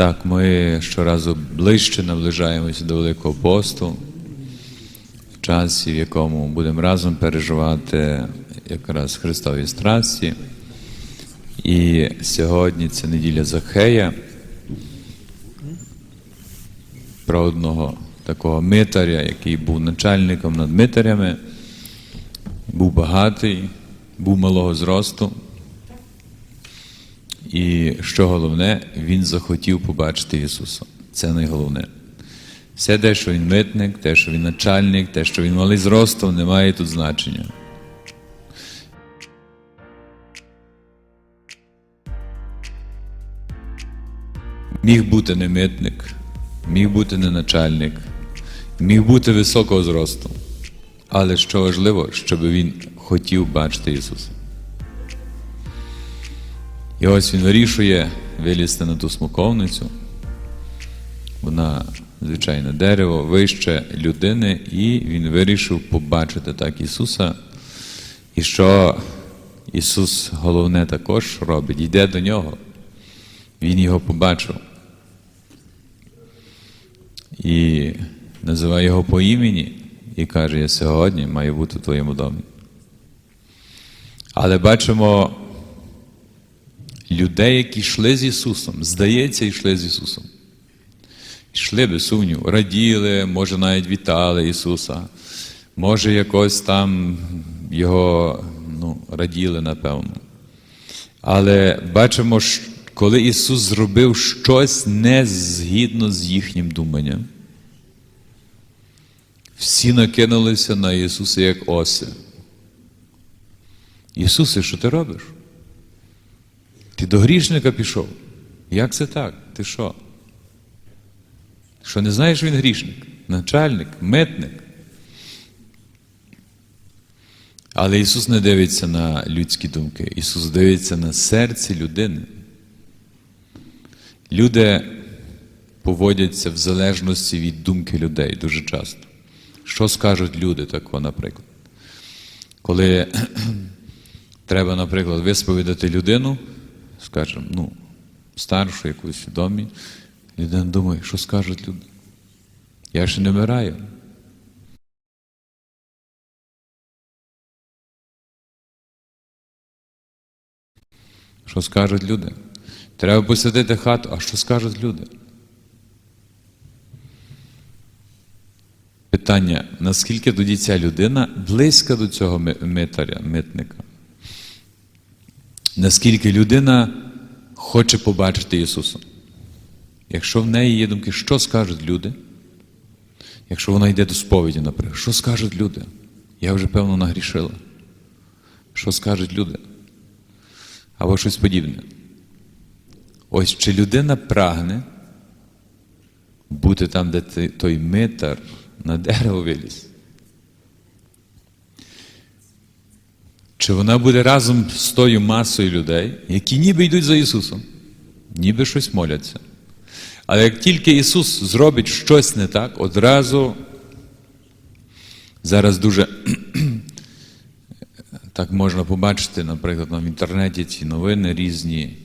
Так, ми щоразу ближче наближаємося до Великого посту, в часі, в якому будемо разом переживати якраз Христові страсті. І сьогодні це неділя Захея, про одного такого митаря, який був начальником над митарями, був багатий, був малого зросту. І що головне, він захотів побачити Ісуса. Це найголовне. Все те, що він митник, те, що він начальник, те, що він малий зростом, не має тут значення. Міг бути не митник, міг бути не начальник, міг бути високого зросту. Але що важливо, щоб він хотів бачити Ісуса. І ось він вирішує вилізти на ту смоковницю. Вона, звичайно, дерево вище людини, і він вирішив побачити так Ісуса. І що Ісус головне також робить, йде до нього. Він його побачив. І називає його по імені і каже: Я сьогодні маю бути в твоєму домі. Але бачимо людей, які йшли з Ісусом, здається, йшли з Ісусом. Йшли без сумніву, раділи, може, навіть вітали Ісуса, може, якось там Його ну, раділи, напевно. Але бачимо, коли Ісус зробив щось не згідно з їхнім думанням, всі накинулися на Ісуса як оси. Ісусе, що ти робиш? Ти до грішника пішов. Як це так? Ти що? Що не знаєш він грішник, начальник, митник. Але Ісус не дивиться на людські думки. Ісус дивиться на серце людини. Люди поводяться в залежності від думки людей дуже часто. Що скажуть люди такого, наприклад? Коли треба, наприклад, висповідати людину, скажімо, ну, старшу, якусь в домі, людина думає, що скажуть люди. Я ще не вмираю. Що скажуть люди? Треба посадити хату, а що скажуть люди? Питання, наскільки тоді ця людина близька до цього митаря, митника? Наскільки людина хоче побачити Ісуса? Якщо в неї є думки, що скажуть люди? Якщо вона йде до сповіді, наприклад, що скажуть люди? Я вже певно нагрішила. Що скажуть люди? Або щось подібне. Ось чи людина прагне бути там, де той митар на дерево виліз? Чи вона буде разом з тою масою людей, які ніби йдуть за Ісусом, ніби щось моляться. Але як тільки Ісус зробить щось не так, одразу зараз дуже так можна побачити, наприклад, в інтернеті ці новини різні,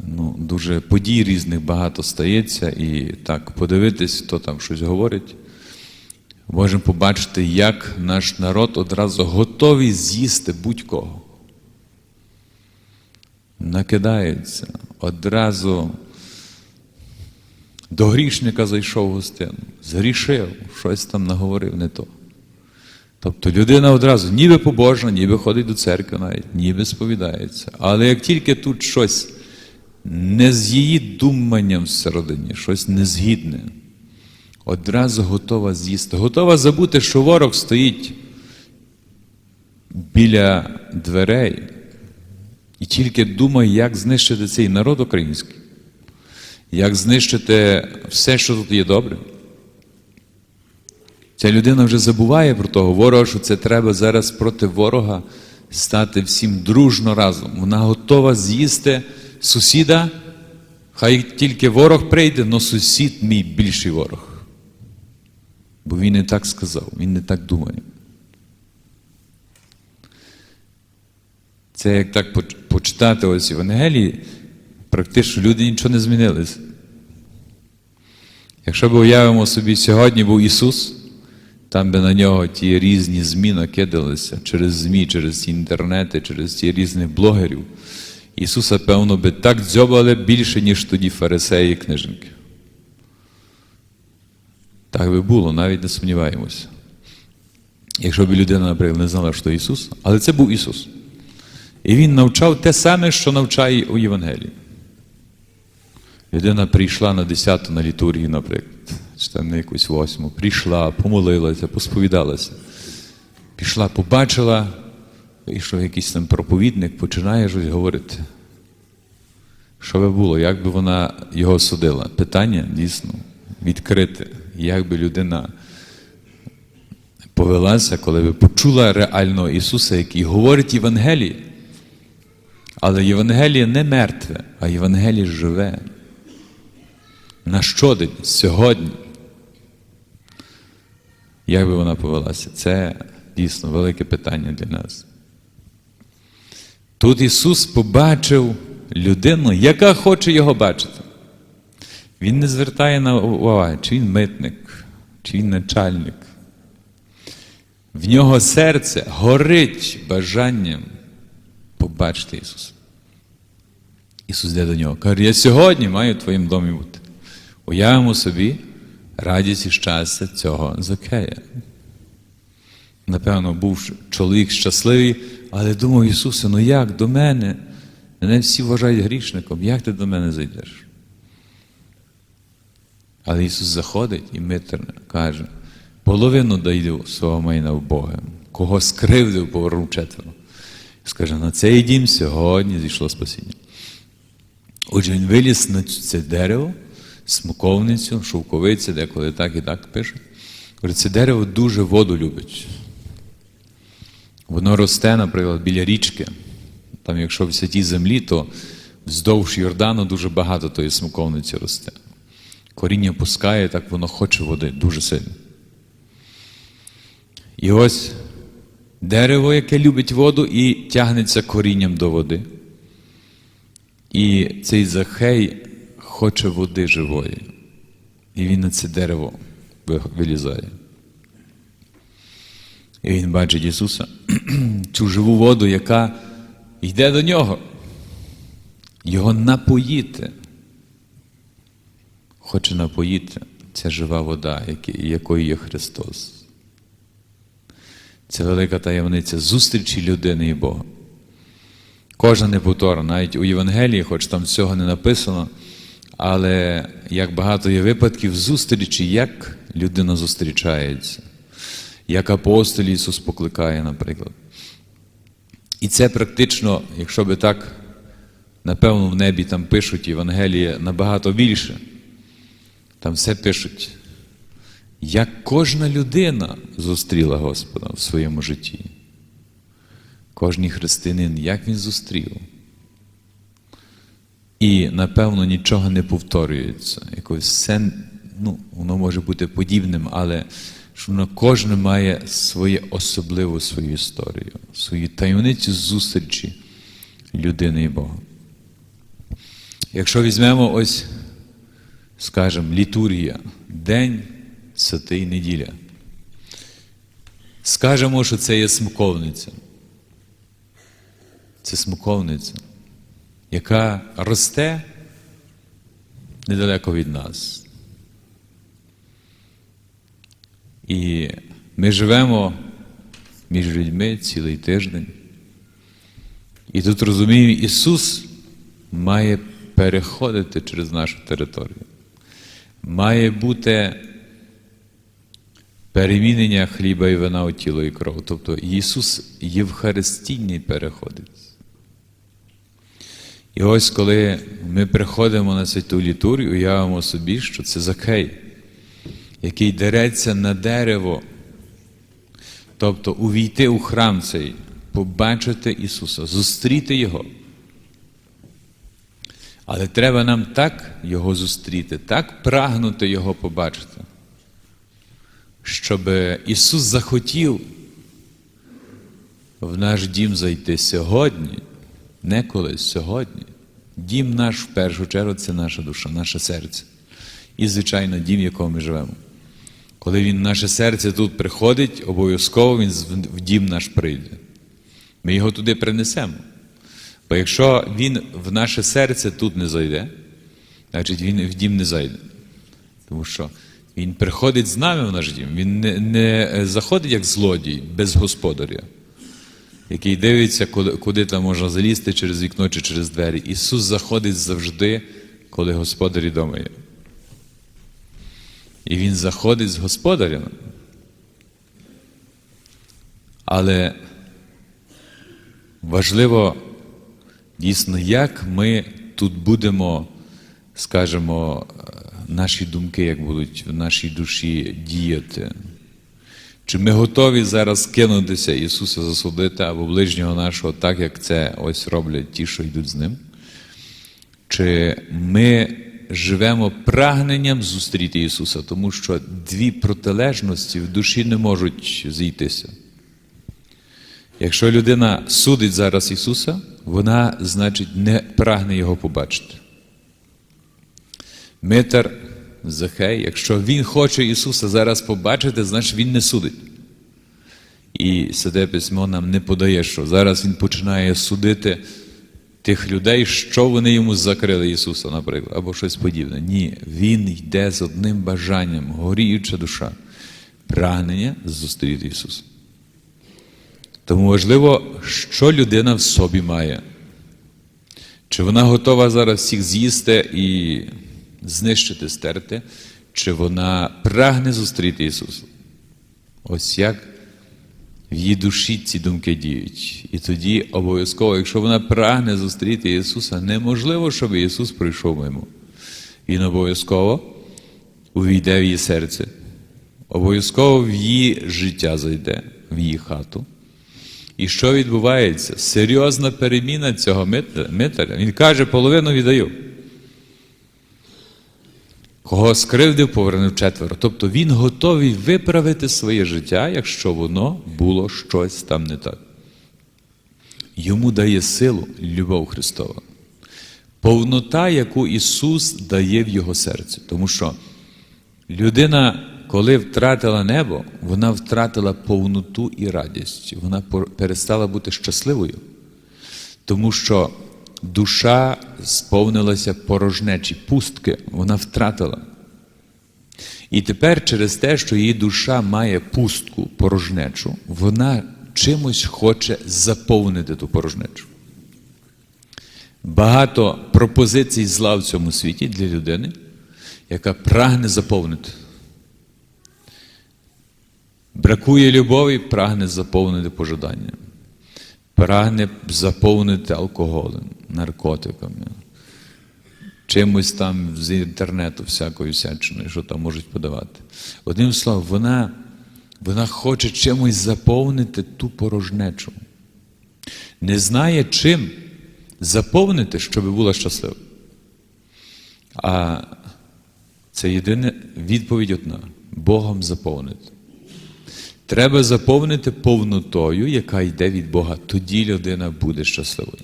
ну, дуже подій різних багато стається, і так подивитись, хто там щось говорить. Можемо побачити, як наш народ одразу готовий з'їсти будь-кого. Накидається, одразу до грішника зайшов в гостину, згрішив, щось там наговорив не то. Тобто людина одразу ніби побожна, ніби ходить до церкви навіть, ніби сповідається. Але як тільки тут щось не з її думанням всередині, щось незгідне, одразу готова з'їсти, готова забути, що ворог стоїть біля дверей і тільки думає, як знищити цей народ український, як знищити все, що тут є добре. Ця людина вже забуває про того ворога, що це треба зараз проти ворога стати всім дружно разом. Вона готова з'їсти сусіда, хай тільки ворог прийде, але сусід мій більший ворог. Бо він не так сказав, він не так думає. Це як так почитати ось Євангелії, практично люди нічого не змінились. Якщо б уявимо собі, сьогодні був Ісус, там би на нього ті різні ЗМІ накидалися через ЗМІ, через ці інтернети, через ті різних блогерів. Ісуса, певно, би так дзьобали більше, ніж тоді фарисеї і книжники. Так би було, навіть не сумніваємося. Якщо б людина, наприклад, не знала, що Ісус, але це був Ісус. І Він навчав те саме, що навчає у Євангелії. Людина прийшла на 10 на літургію, наприклад, чи там на якусь восьму, прийшла, помолилася, посповідалася. Пішла, побачила, вийшов якийсь там проповідник, починає щось говорити. Що би було, як би вона його судила? Питання дійсно відкрите. Як би людина повелася, коли би почула реального Ісуса, який говорить Євангеліє. Але Євангеліє не мертве, а Євангеліє живе. На щодень, сьогодні. Як би вона повелася? Це дійсно велике питання для нас. Тут Ісус побачив людину, яка хоче його бачити. Він не звертає на увагу, чи він митник, чи він начальник. В нього серце горить бажанням побачити Ісуса. Ісус йде до нього. Каже, я сьогодні маю в твоїм домі бути. Уявимо собі радість і щастя цього Закея. Напевно, був чоловік щасливий, але думав Ісусе, ну як до мене? Мене всі вважають грішником, як ти до мене зайдеш? Але Ісус заходить і митерно каже, половину дайду свого майна в Бога, кого скривдив, повернув четверо. Скаже, на цей дім сьогодні зійшло спасіння. Отже, він виліз на це дерево, смоковницю, шовковиця, деколи так і так пишуть. Це дерево дуже воду любить. Воно росте, наприклад, біля річки. Там, якщо в святій землі, то вздовж Йордану дуже багато тої смоковниці росте. Коріння пускає, так воно хоче води дуже сильно. І ось дерево, яке любить воду, і тягнеться корінням до води. І цей Захей хоче води живої. І він на це дерево вилізає. І він бачить Ісуса, цю живу воду, яка йде до нього. Його напоїти. Хоче напоїти ця жива вода, якою є Христос. Це велика таємниця зустрічі людини і Бога. Кожна неповторна, навіть у Євангелії, хоч там цього не написано, але як багато є випадків зустрічі, як людина зустрічається, як апостоль Ісус покликає, наприклад. І це практично, якщо би так, напевно, в небі там пишуть Євангеліє набагато більше. Там все пишуть, як кожна людина зустріла Господа в своєму житті. Кожний християнин, як він зустрів. І, напевно, нічого не повторюється. Якось все, ну, воно може бути подібним, але що воно кожне має своє особливу свою історію, свою таємницю зустрічі людини і Бога. Якщо візьмемо ось, скажімо, літургія, День Святий неділя. Скажемо, що це є смоковниця. Це смоковниця, яка росте недалеко від нас. І ми живемо між людьми цілий тиждень. І тут розуміємо, Ісус має переходити через нашу територію. Має бути перемінення хліба і вина у тіло і кров. Тобто Ісус євхаристійний переходить. І ось коли ми приходимо на святу літургію, уявимо собі, що це Закей, який дереться на дерево, тобто увійти у храм цей, побачити Ісуса, зустріти Його. Але треба нам так Його зустріти, так прагнути Його побачити, щоб Ісус захотів в наш дім зайти сьогодні, не колись сьогодні. Дім наш в першу чергу це наша душа, наше серце. і, звичайно, дім, в якому ми живемо. Коли Він наше серце тут приходить, обов'язково Він в дім наш прийде. Ми його туди принесемо. Бо якщо Він в наше серце тут не зайде, значить Він в дім не зайде. Тому що Він приходить з нами в наш дім. Він не, не заходить як злодій без господаря, який дивиться, куди, куди там можна залізти через вікно чи через двері. Ісус заходить завжди, коли господарі вдома є. І Він заходить з господарем. Але важливо дійсно, як ми тут будемо, скажімо, е, наші думки, як будуть в нашій душі діяти. Чи ми готові зараз кинутися Ісуса засудити або ближнього нашого, так як це ось роблять ті, що йдуть з ним? Чи ми живемо прагненням зустріти Ісуса, тому що дві протилежності в душі не можуть зійтися. Якщо людина судить зараз Ісуса, вона, значить, не прагне Його побачити. Митар Захей, якщо він хоче Ісуса зараз побачити, значить Він не судить. І Святе Письмо нам не подає, що зараз Він починає судити тих людей, що вони йому закрили Ісуса, наприклад, або щось подібне. Ні, Він йде з одним бажанням, горіюча душа, прагнення зустріти Ісуса. Тому важливо, що людина в собі має. Чи вона готова зараз всіх з'їсти і знищити, стерти, чи вона прагне зустріти Ісуса? Ось як в її душі ці думки діють. І тоді обов'язково, якщо вона прагне зустріти Ісуса, неможливо, щоб Ісус прийшов мимо. Він обов'язково увійде в її серце, обов'язково в її життя зайде, в її хату. І що відбувається? Серйозна переміна цього мит- митаря. Він каже, половину віддаю. Кого скривдив, повернув четверо. Тобто він готовий виправити своє життя, якщо воно було щось там не так. Йому дає силу любов Христова. Повнота, яку Ісус дає в його серці. Тому що людина, коли втратила небо, вона втратила повноту і радість. Вона перестала бути щасливою. Тому що душа сповнилася порожнечі, пустки, вона втратила. І тепер через те, що її душа має пустку, порожнечу, вона чимось хоче заповнити ту порожнечу. Багато пропозицій зла в цьому світі для людини, яка прагне заповнити. Бракує любові, прагне заповнити пожадання. Прагне заповнити алкоголем, наркотиками, чимось там з інтернету, всякою всячиною, що там можуть подавати. Одним словом, вона, вона хоче чимось заповнити ту порожнечу. Не знає, чим заповнити, щоб була щаслива. А це єдина відповідь одна: Богом заповнити. Треба заповнити повнотою, яка йде від Бога. Тоді людина буде щасливою.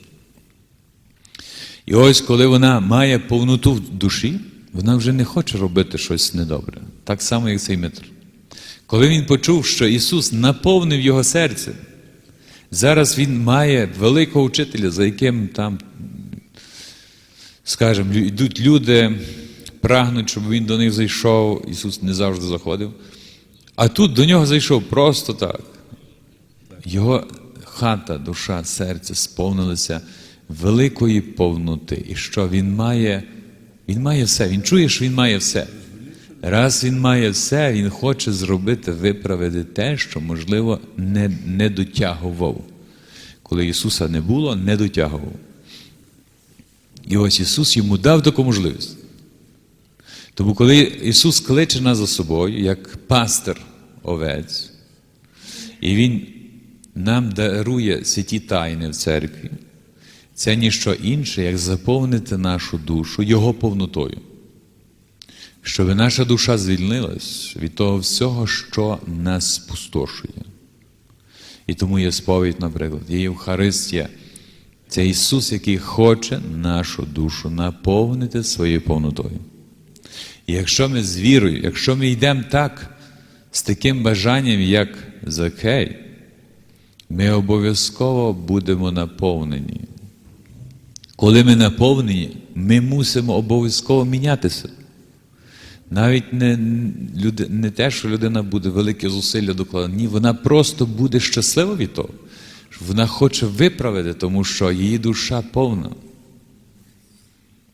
І ось коли вона має повноту в душі, вона вже не хоче робити щось недобре. Так само, як цей Митр. Коли він почув, що Ісус наповнив його серце, зараз він має великого вчителя, за яким там, скажімо, йдуть люди, прагнуть, щоб він до них зайшов. Ісус не завжди заходив. А тут до нього зайшов просто так. Його хата, душа, серце сповнилися великої повноти. І що він має? Він має все. Він чує, що він має все. Раз він має все, він хоче зробити, виправити те, що, можливо, не, не дотягував. Коли Ісуса не було, не дотягував. І ось Ісус йому дав таку можливість. Тому коли Ісус кличе нас за собою, як пастир овець, і Він нам дарує святі тайни в церкві, це ніщо інше, як заповнити нашу душу Його повнотою. Щоб наша душа звільнилась від того всього, що нас спустошує. І тому є сповідь, наприклад, є Євхаристія. Це Ісус, який хоче нашу душу наповнити своєю повнотою. І якщо ми з вірою, якщо ми йдемо так, з таким бажанням, як Закей, ми обов'язково будемо наповнені. Коли ми наповнені, ми мусимо обов'язково мінятися. Навіть не, люди, не те, що людина буде велике зусилля докладати, ні, вона просто буде щаслива від того. що Вона хоче виправити, тому що її душа повна.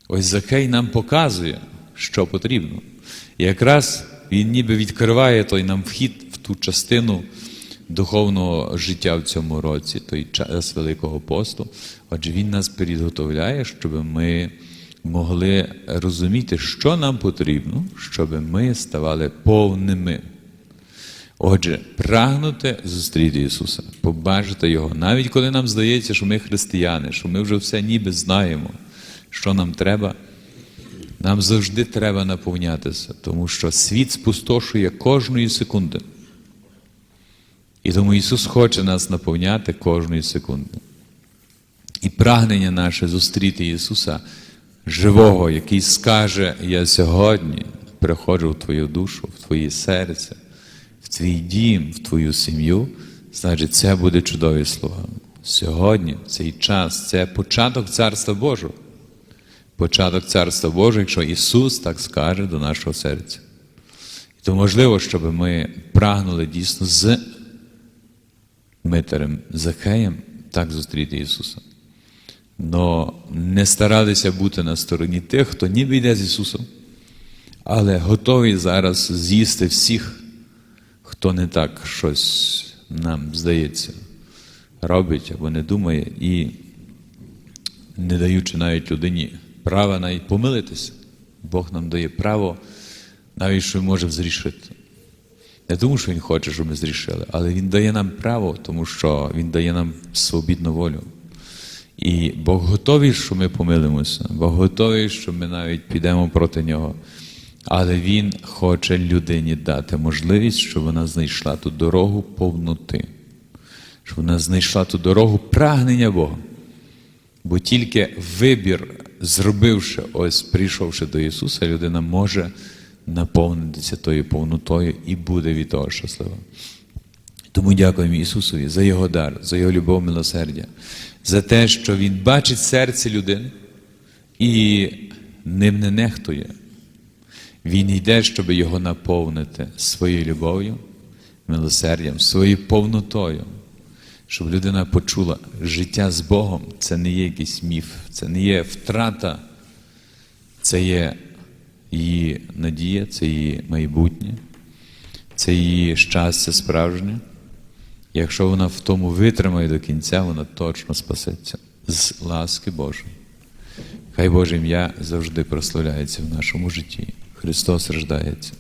Ось Закей нам показує, що потрібно. І якраз він ніби відкриває той нам вхід в ту частину духовного життя в цьому році, той час Великого посту. Отже, він нас підготовляє, щоб ми могли розуміти, що нам потрібно, щоб ми ставали повними. Отже, прагнути зустріти Ісуса, побачити Його, навіть коли нам здається, що ми християни, що ми вже все ніби знаємо, що нам треба, нам завжди треба наповнятися, тому що світ спустошує кожної секунди. І тому Ісус хоче нас наповняти кожної секунди. І прагнення наше зустріти Ісуса живого, який скаже: Я сьогодні приходжу в твою душу, в твоє серце, в твій дім, в твою сім'ю, значить, це буде чудові слова. Сьогодні, цей час, це початок Царства Божого. Початок Царства Божого, якщо Ісус так скаже до нашого серця. І то можливо, щоб ми прагнули дійсно з Митарем Захеєм так зустріти Ісуса. Но не старалися бути на стороні тих, хто ніби йде з Ісусом, але готовий зараз з'їсти всіх, хто не так щось нам здається, робить або не думає, і не даючи навіть людині права навіть помилитися. Бог нам дає право, навіть що ми можемо зрішити. Не тому, що Він хоче, щоб ми зрішили, але Він дає нам право, тому що Він дає нам свобідну волю. І Бог готовий, що ми помилимося, Бог готовий, що ми навіть підемо проти нього. Але Він хоче людині дати можливість, щоб вона знайшла ту дорогу повноти, щоб вона знайшла ту дорогу прагнення Бога. Бо тільки вибір, зробивши, ось прийшовши до Ісуса, людина може наповнитися тою повнотою і буде від того щаслива. Тому дякуємо Ісусові за Його дар, за Його любов, милосердя, за те, що Він бачить серце людини і ним не нехтує. Він йде, щоб його наповнити своєю любов'ю, милосердям, своєю повнотою, щоб людина почула, життя з Богом це не є якийсь міф, це не є втрата, це є її надія, це її майбутнє, це її щастя справжнє. Якщо вона в тому витримає до кінця, вона точно спасеться з ласки Божої. Хай Боже ім'я завжди прославляється в нашому житті. Христос рождається.